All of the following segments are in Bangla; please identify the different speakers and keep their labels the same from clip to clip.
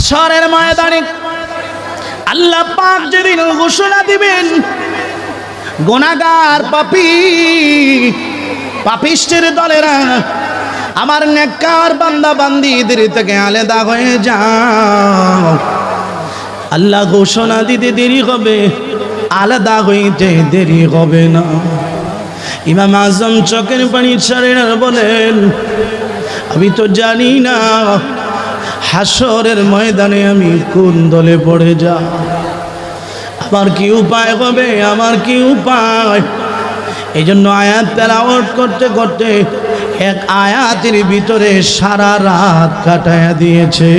Speaker 1: হাসরের ময়দানে আল্লাহ পাক যেদিন ঘোষণা দিবেন গোনাগার পাপি, পাপিষ্টের দলেরা আমার নেককার বান্দা বান্দিদের থেকে আলাদা হয়ে যাও। আল্লাহ ঘোষণা দিতে দেরি হবে, আলাদা হইতে দেরি হবে না। ইমাম আজম চকের পানি ছাড়েন বলেন, আমি তো জানি না হাসরের ময়দানে আমি কোন দলে পড়ে যা? আমার কি উপায় হবে? আমার কি উপায়? এই জন্য আয়াত তেলাওয়াত করতে করতে এক আয়াতের ভিতরে সারা রাত কাটায়া দিয়েছে।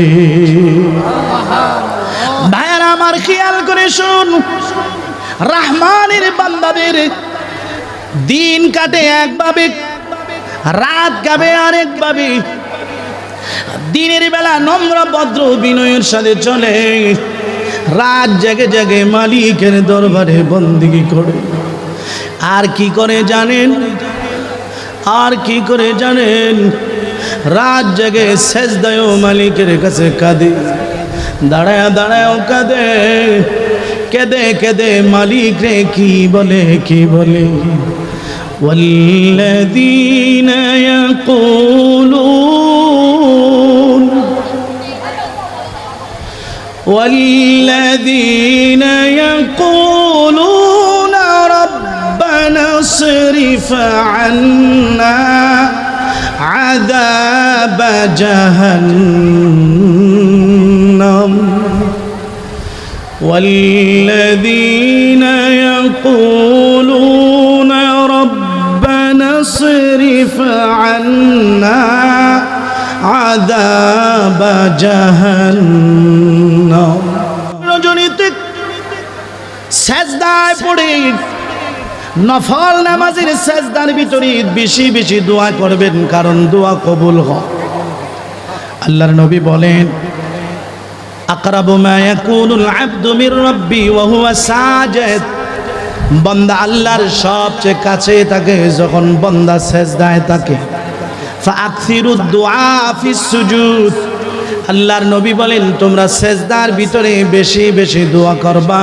Speaker 1: ভাইয়ারা, আমার খেয়াল করে শুন। রাহমানের বান্দাদের দিন কাটে একভাবে, রাত কাবে আরেকভাবে। দিনের বেলা নম্র ভদ্র বিনয়ের সাথে চলে রাত জেগে জেগে মালিকের দরবারে বন্দিগি করে আর কি করে জানেন আর কি করে জানেন রাত জেগে শেষ দেয় মালিকের কাছে কাঁদে দাঁড়ায় দাঁড়ায় কাঁদে কেঁদে কেঁদে মালিক রে কি বলে কি বলে والذين يقولون والذين يقولون ربنا اصرف عنا عذاب جهنم. والذين يقولون ربنا اصرف عنا عذاب جهنم. সেজদায় পড়ে। নফল নামাজের সেজদার ভিতরে বেশি বেশি দোয়া করবেন, কারণ দোয়া কবুল হয়। আল্লাহর নবী বলেন, আকরাবু মা ইয়াকুনুল আবদু মির রাব্বি ওয়া হুয়া সাজিদ। বান্দা আল্লাহর সবচেয়ে কাছে থাকে, যখন বান্দা সেজদায় থাকে। ফাকসিরুদ দুআ ফিস সুজুদ। আল্লাহর নবী বলেন, তোমরা সেজদার ভিতরে বেশি বেশি দোয়া করবা।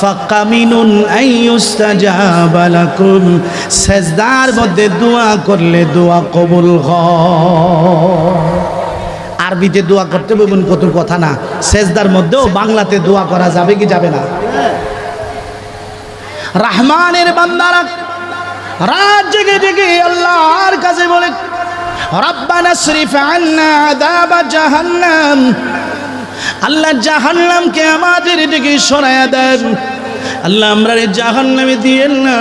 Speaker 1: ফাকামিনুন সেজদার মধ্যে দোয়া করলে দোয়া কবুল হয় আরবিতে দোয়া করতে বলবেন কত কথা না। সেজদার মধ্যেও বাংলাতে দোয়া করা যাবে কি যাবে না? রহমানের বান্দারা রাত জেগে জেগে আল্লাহর কাছে বলে, রব্বানা শরীফ আন্না আযাব জাহান্নাম। আল্লাহ জাহান্নামকে আমাদের দিকে সরায়া দেন। আল্লাহ আমরা জাহান্নামে দিয়েন না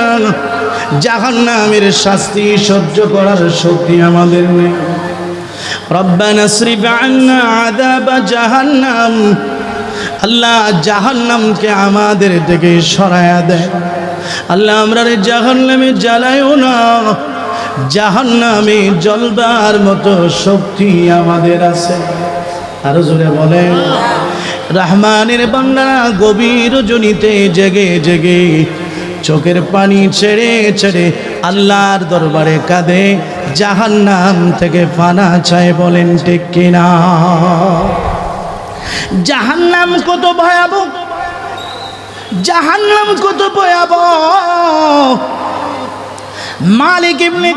Speaker 1: জাহান্নামের শাস্তি সহ্য করার শক্তি আমাদের নেই। রব্বানা শরীফ আন্না আযাব জাহান্নাম। আল্লাহ জাহান্নামকে আমাদের থেকে সরায়া দেয় আল্লাহ আমরা জাহান্নামে জ্বালায়ও না। জাহান্নামে জলবার মতো শক্তি আমাদের আছে। আরও জোরে বলেন। রহমানের বান্দারা গভীর জনিতে জেগে জেগে চোখের পানি ছেড়ে ছেড়ে আল্লাহর দরবারে কাঁদে, জাহান্নাম থেকে ফানা চায় বলেন ঠিক কিনা। জাহান্নাম কত ভয়াবহ, জাহান্নাম কত ভয়াবহ। মালিক ইবনে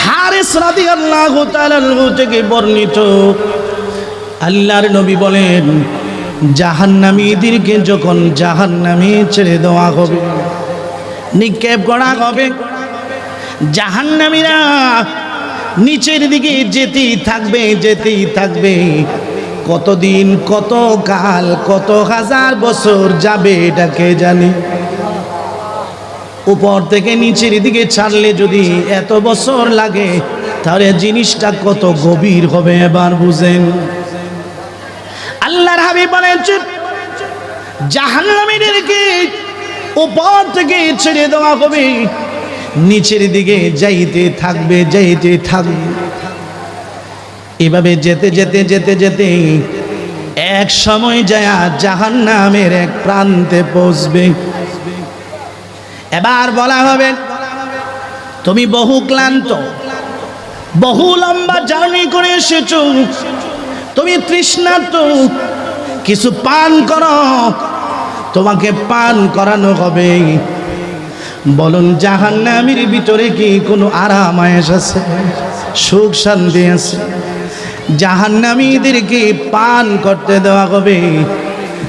Speaker 1: হারিস রাদিয়াল্লাহু তাআলা থেকে বর্ণিত আল্লাহর নবী বলেন জাহান্নামীদেরকে যখন জাহান্নামে ছেড়ে দেওয়া হবে, নিক্ষেপ করা হবে, জাহান্নামীরা নিচের দিকে যেতেই থাকবে যেতেই থাকবে। কতদিন, কত কাল, কত হাজার বছর যাবে এটাকে জানি? উপর থেকে নিচের দিকে ছাড়লে যদি এত বছর লাগে, তাহলে জিনিসটা কত গভীর হবে এবার বুঝেন। ছেড়ে দেওয়া হবে। নিচের দিকে যাইতে থাকবে যাইতে থাকবে। এভাবে যেতে যেতে যেতে যেতে এক সময় যায় জাহান নামের এক প্রান্তে পৌঁছবে। এবার বলা হবে, তুমি বহু ক্লান্ত, বহু লম্বা জার্নি করে এসেছ। তুমি তৃষ্ণার্ত কিছু পান করো। তোমাকে পান করানো হবে। বলুন, জাহান্নামের ভিতরে কি কোনো আরাম আয়েস আছে? সুখ শান্তি আছে? জাহান্নামীদেরকে পান করতে দেওয়া হবে।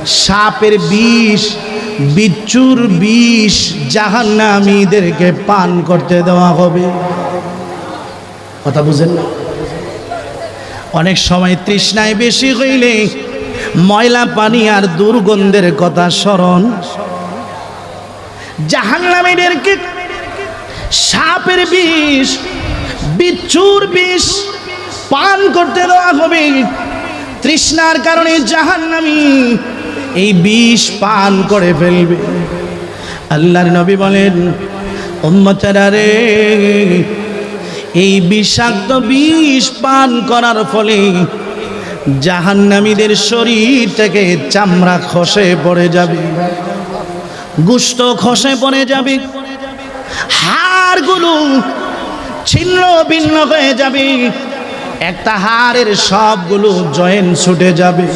Speaker 1: সাপের বিষ, বিচ্ছুর বিষ জাহান্নামীদেরকে পান করতে দেওয়া হবে। কথা বুঝেন না? অনেক সময় তৃষ্ণায় বেশি হইলে ময়লা পানি আর দুর্গন্ধের কথা স্মরণ। জাহান্নামীদেরকে সাপের বিষ, বিচ্ছুর বিষ পান করতে দেওয়া হবে। তৃষ্ণার কারণে জাহান্নামী এই বিষ পান করে ফেলবে। আল্লাহর নবী বলেন, উম্মতেরা রে, এই বিষাক্ত বিষ পান করার ফলে জাহান্নামীদের শরীর থেকে চামড়া খসে পড়ে যাবে, গুস্ত খসে পড়ে যাবে, হাড়গুলো ছিন্ন ভিন্ন হয়ে যাবে, একটা হাড়ের সবগুলো জয়েন ছুটে যাবে।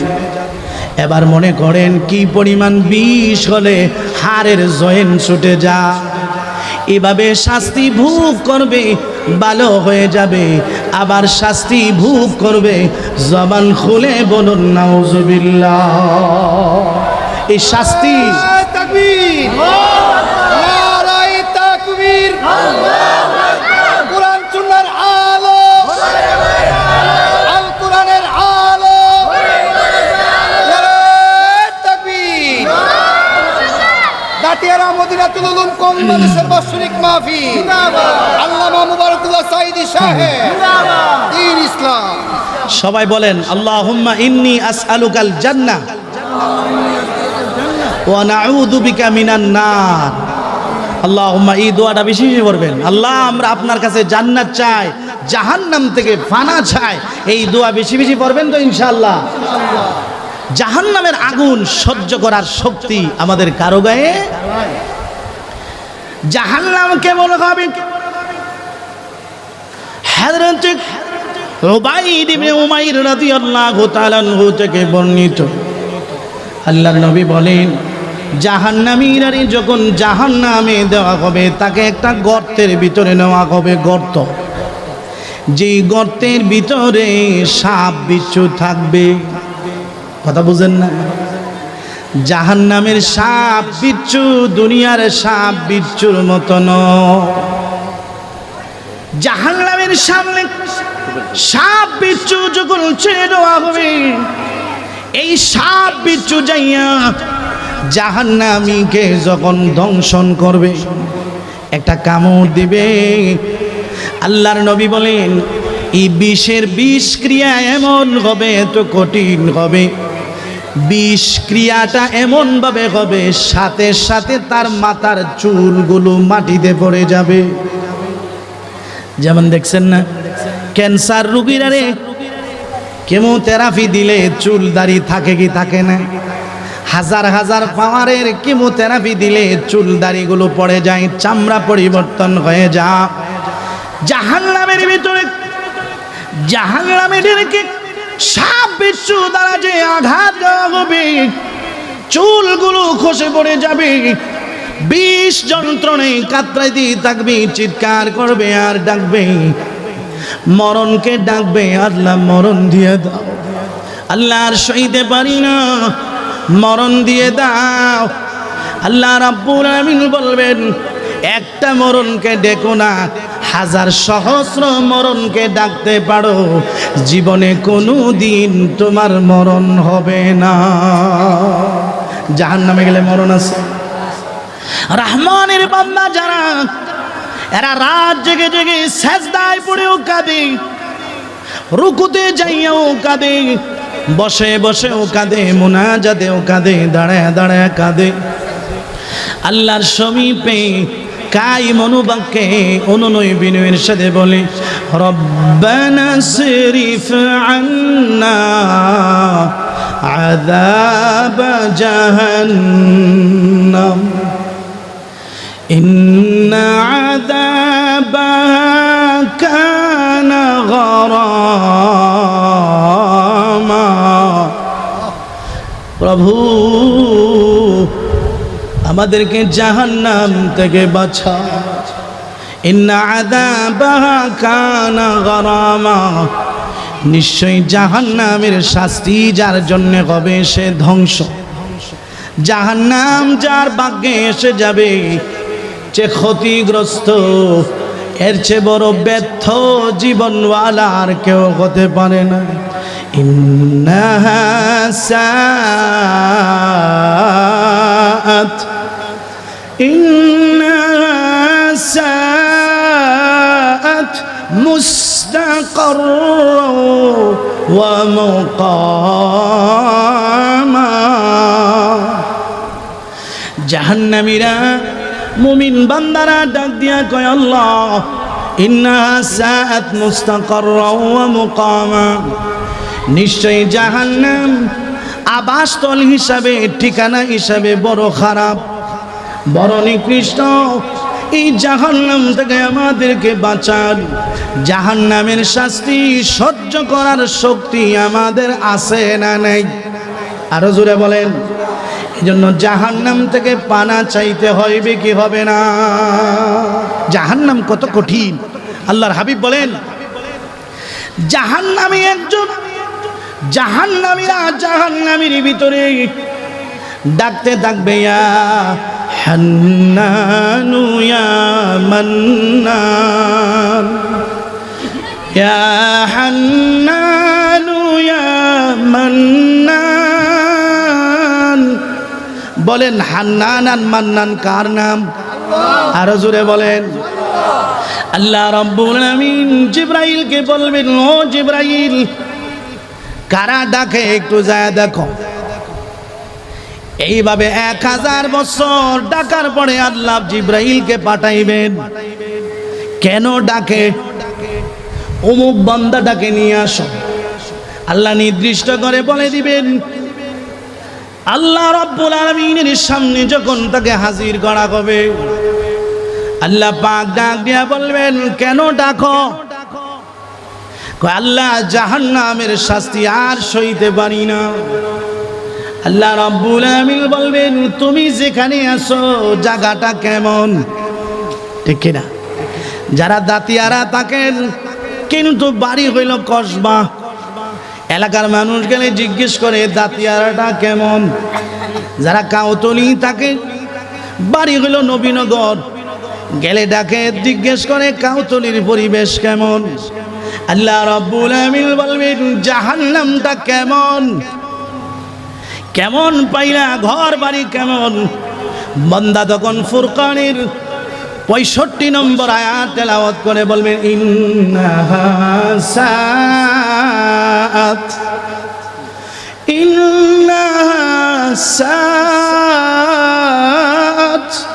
Speaker 1: এবার মনে করেন কি পরিমাণ বিষ হলে হাড়ের জয়েন ছুটে যা এভাবে শাস্তি ভোগ করবে ভালো হয়ে যাবে আবার শাস্তি ভোগ করবে। জবান খুলে বলুন নাউজুবিল্লাহ। এই শাস্তি
Speaker 2: তাকবীর। নারায়ে তাকবীর। কোরআন কম বাৎসরিক মাহফিল। আল্লামা মুবারকুল্লাহ সাইদি সাহেব। দিন ইসলাম।
Speaker 1: সবাই বলেন আল্লাহুম্মা ইন্নি আসআলুকাল জান্নাহ ওয়া নাউযু বিকা মিনান নার। আল্লাহুম্মা এই দোয়াটা বেশি বেশি করবেন আল্লাহ আমরা আপনার কাছে জান্নাত চাই জাহান্নাম থেকে ফানা চাই। এই দোয়া বেশি বেশি পড়বেন তো ইনশাআল্লাহ। জাহান্নামের আগুন সহ্য করার শক্তি আমাদের কারও গায়ে জাহান্নাম কেমন হবে হযরত রুবাইদ ইবনে উমাইর রাদিয়াল্লাহু তাআলা আনহু থেকে বর্ণিত। আল্লাহর নবী বলেন জাহান্নামীরারে যখন জাহান্নামে দেওয়া হবে, তাকে একটা গর্তের ভিতরে নেওয়া হবে গর্ত। যে গর্তের ভিতরে সাপ, বিচ্ছু থাকবে। কথা বুঝেন না? জাহান্নামের সাপ বিচ্ছু, দুনিয়ার সাপ বিচ্ছুর মতন। জাহান্নামের সামনে সাপ বিচ্ছু যখন ছেড়ে দেওয়া হবে। এই সাপ বিচ্ছু যাইয়া জাহান্নামীকে যখন দংশন করবে, একটা কামড় দিবে। আল্লাহর নবী বলেন, এই বিষের বিষ ক্রিয়া এমন হবে, এত কঠিন হবে। বিষ ক্রিয়াটা এমনভাবে হবে, সাথে সাথে তার মাথার চুলগুলো মাটিতে পড়ে যাবে। যেমন দেখছেন না, ক্যান্সার রুগীরা রে কেমোথেরাপি দিলে চুল দাড়ি থাকে কি থাকে না? হাজার হাজার পাওয়ারের কেমোথেরাপি দিলে চুল দাড়িগুলো পড়ে যায়, চামড়া পরিবর্তন হয়ে যা জাহান্নামের ভিতরে জাহান্নামেরকে সাপ বিচ্ছু দ্বারা যে আঘাত দেওয়া হবে, চুলগুলো খসে পড়ে যাবে। বিষ যন্ত্রণে কাতরাইতে থাকবে, চিৎকার করবে আর ডাকবে। মরণকে ডাকবে, আল্লাহ মরণ দিয়ে দাও। আল্লাহ আর সইতে পারি না, মরণ দিয়ে দাও। আল্লাহ রাব্বুল আমিন বলবেন, একটা মরণকে ডেকো না হাজার সহস্র মরণকে ডাকতে পারো। জীবনে কোনো দিন তোমার মরণ হবে না। জাহান নামে গেলে মরণ আছে। রহমানের বান্দা যারা, এরা রাত জেগে জেগে সেজদায় পড়েও কাঁদে। রুকুতে যাইয়াও কাঁদে, বসে বসেও কাঁদে মোনা মোনাজাতেও কাঁদে, দাঁড়ায় দাঁড়ায় কাঁদে। আল্লাহর সমীপে কাই মনুবাক্যে অনুনয় বিনয়ের সাথে বলে রব্বানা শরীফ আন্না আযাব জাহান্নাম إن عذابها كان غراما প্রভু আমাদেরকে জাহান্নাম থেকে ইন্না কানা গরামা। নিশ্চয়ই জাহান্নামের শাস্তি যার জন্য হবে সে ধ্বংস। জাহান্নাম যার ভাগ্যে এসে যাবে, যে ক্ষতিগ্রস্ত, এর চেয়ে বড় ব্যর্থ জীবনওয়ালা আর কেউ হতে পারে না। ইন্নাহা সাআত। إنها ساءت مستقرا ومقاما জাহান্নামীরা মুমিন বান্দারা ডাক দিয়া কয় আল্লাহ ইন্নাহা সাআত মুস্তাকাররা ওয়া মুকামা নিশ্চয়ই জাহান্নাম আবাসস্থল হিসাবে ঠিকানা হিসাবে বড় খারাপ বড় নিকৃষ্ট এই জাহান্নাম থেকে আমাদেরকে বাঁচান। জাহান্নামের শাস্তি সহ্য করার শক্তি আমাদের আছে না নেই? আরও জোরে বলেন। এই জন্য জাহান্নাম থেকে পানা চাইতে হইবে কি হবে না? জাহান্নাম কত কঠিন। আল্লাহর হাবিব বলেন, জাহান্নামী একজন জাহান্নামীরা জাহান্নামীর ভিতরে ডাকতে থাকবে, ইয়া হান্নানু ইয়া মান্নান। ইয়া হান্নানু ইয়া মান্নান। বলেন হান্নান আর মান্নান কার নাম? আরও জোরে বলেন। আল্লাহ রব্বুল আমিন জিব্রাইলকে বলবেন, ও জিব্রাইল, কারা ডাকে একটু যায় দেখো। এইভাবে এক হাজার বছর ডাকার পরে আল্লাহ জিব্রাইলকে পাঠাইবেন। কেন ডাকে? অমুক বান্দা ডাকে নিয়ে আসো। আল্লাহ নির্দিষ্ট করে বলে দিবেন, আল্লাহ রব্বুল আলমিনের সামনে যখন তাকে হাজির করা হবে, আল্লাহ পাক ডাক দিয়া বলবেন, কেন ডাকো? আল্লাহ জাহান্নামের শাস্তি আর সইতে পারি না। আল্লাহ রব্বুল আমিন বলবেন, তুমি যেখানে আছো, জায়গাটা কেমন? ঠিক কিনা? যারা দাঁতিয়ারা থাকেন, কিন্তু বাড়ি হইল কসবা। এলাকার মানুষ গেলে জিজ্ঞেস করে, দাঁতিয়ারাটা কেমন? যারা কাউতলি থাকে, বাড়ি হইল নবীনগর। গেলে ডাকে, জিজ্ঞেস করে, কাউতলির পরিবেশ কেমন? আল্লাহ রব্বুল আমিন বলবেন, জাহান্নামটা কেমন? কেমন পাইলা ঘর বাড়ি কেমন? বন্দা তখন ফুরকানির পঁয়ষট্টি নম্বর আয়াত তেলাওয়াত করে বলবেন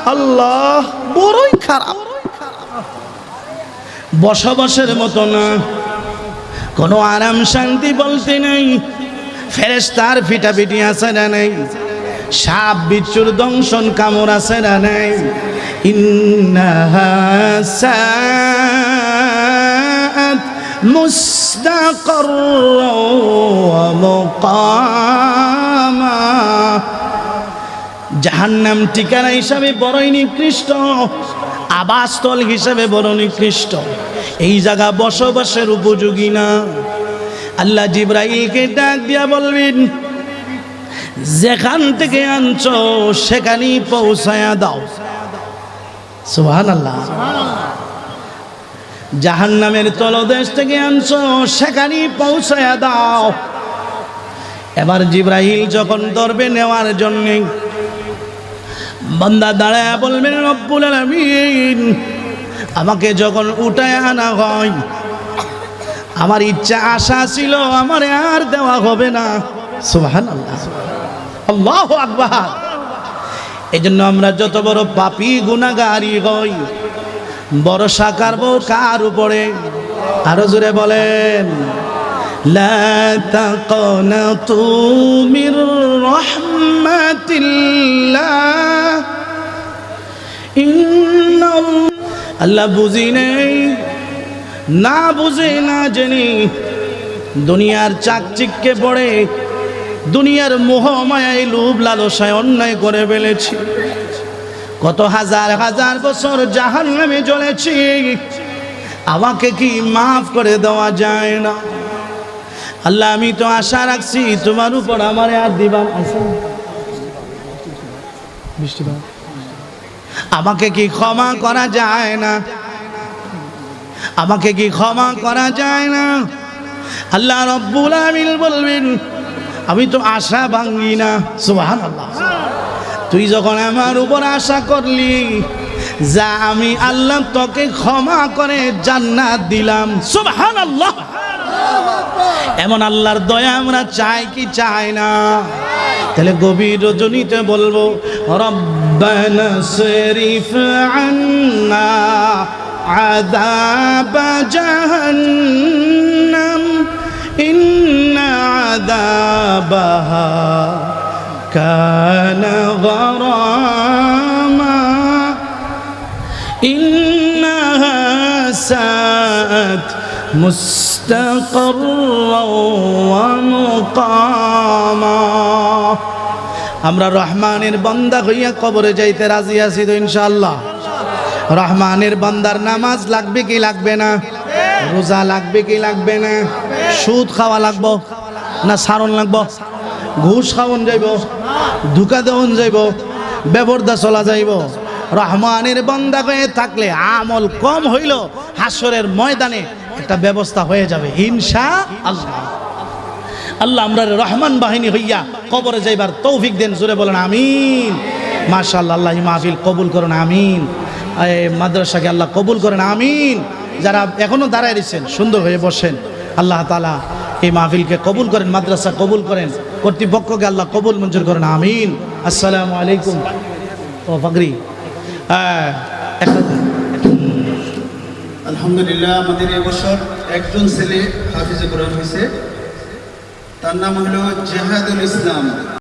Speaker 1: আল্লাহ বড়ই খারাপ। বসবাসের মতো না। কোনো আরাম শান্তি বলতে নেই। ফেরেস্তার ফিটাফিটি আছে না নেই? সাপ বিচ্ছুর দংশন কামড় আছে না নেই? মুকামা। জাহান্নাম ঠিকানা হিসাবে বড়ই নিকৃষ্ট, আবাসস্থল হিসাবে বড় নিকৃষ্ট। এই জায়গা বসবাসের উপযোগী না। আল্লাহ জিব্রাইলকে ডাক দিয়া বলবেন, যেখান থেকে আনছ, সেখানেই পৌঁছায়া দাও। সুহান আল্লাহ জাহান নামের তলদেশ থেকে আনছ, সেখানেই পৌঁছায়া দাও। এবার জিব্রাহিল যখন ধরবে নেওয়ার জন্যে, বান্দা দাঁড়ায় বলবেন রব্বুল আলামিন, আমাকে যখন উঠায় আনা হয় আমার ইচ্ছা, আশা ছিল আমার আর দেওয়া হবে না। সুবাহান আল্লাহ আকবাহ এই জন্য আমরা যত বড় পাপি গুণাগারি হই ভরসা করব কার উপরে? আরও জোরে বলেন। আল্লাহ বুঝি নেই। না বুঝে না জেনে দুনিয়ার চাকচিককে পড়ে, দুনিয়ার মোহ মায়ায় লোভ লালসায় অন্যায় করে ফেলেছি। কত হাজার হাজার বছর জাহান নামে জ্বলেছি, আমাকে কি মাফ করে দেওয়া যায় না? আল্লাহ, আমি তো আশা রাখছি তোমার উপর আমার আর দিবান আমাকে কি ক্ষমা করা যায় না? আমাকে কি ক্ষমা করা যায় না? আল্লাহ রব্বুল আমিন বলবেন, আমি তো আশা ভাঙ্গি না। সুবহানাল্লাহ। তুই যখন আমার উপর আশা করলি, যা আমি আল্লাহ তোকে ক্ষমা করে জান্নাত দিলাম। সুবহানাল্লাহ। এমন আল্লাহর দয়া আমরা চাই কি চাই না? তাহলে গভীর রজনীতে বলব, রব্বানা শরীফ আন্না। আযাব জাহান্নাম ইন্না আযাবাহা কানা গরামা إنها ساءت مستقرا ومقاما আমরা রহমানের বন্দা হইয়া কবরে যাইতে রাজি আছি তো ইনশাআল্লাহ রহমানের বন্দার নামাজ লাগবে কি লাগবে না? রোজা লাগবে কি লাগবে না? সুদ খাওয়া লাগবো না সারণ লাগবো? ঘুষ খাওয়ান যাইব? ধোকা দেওয়ান যাইব? ব্যবরদা চলা যাইব? রহমানের বন্দা হয়ে থাকলে আমল কম হইল, হাসরের ময়দানে একটা ব্যবস্থা হয়ে যাবে হিংসা আল্লাহ আল্লাহ আমরা রহমান বাহিনী হইয়া কবরে যাইবার তৌফিক দেন জুড়ে বলেন আমিন। মাশাআল্লাহ, আল্লাহ মাহফিল কবুল করেন, আমিন। মাদ্রাসাকে আল্লাহ কবুল করেন, আমিন। যারা এখনও দাঁড়ায় রয়েছেন, সুন্দর হয়ে বসেন। আল্লাহ তালা এই মাহফিলকে কবুল করেন, মাদ্রাসা কবুল করেন। কর্তৃপক্ষকে আল্লাহ কবুল মঞ্জুর করেন, আমিন। আসসালামু আলাইকুম। ও ফাগরি হ্যাঁ
Speaker 3: আলহামদুলিল্লাহ, আমাদের এবছর একজন ছেলে হাফিজে কোরআন হয়েছে তার নাম হলো জেহাদুল ইসলাম।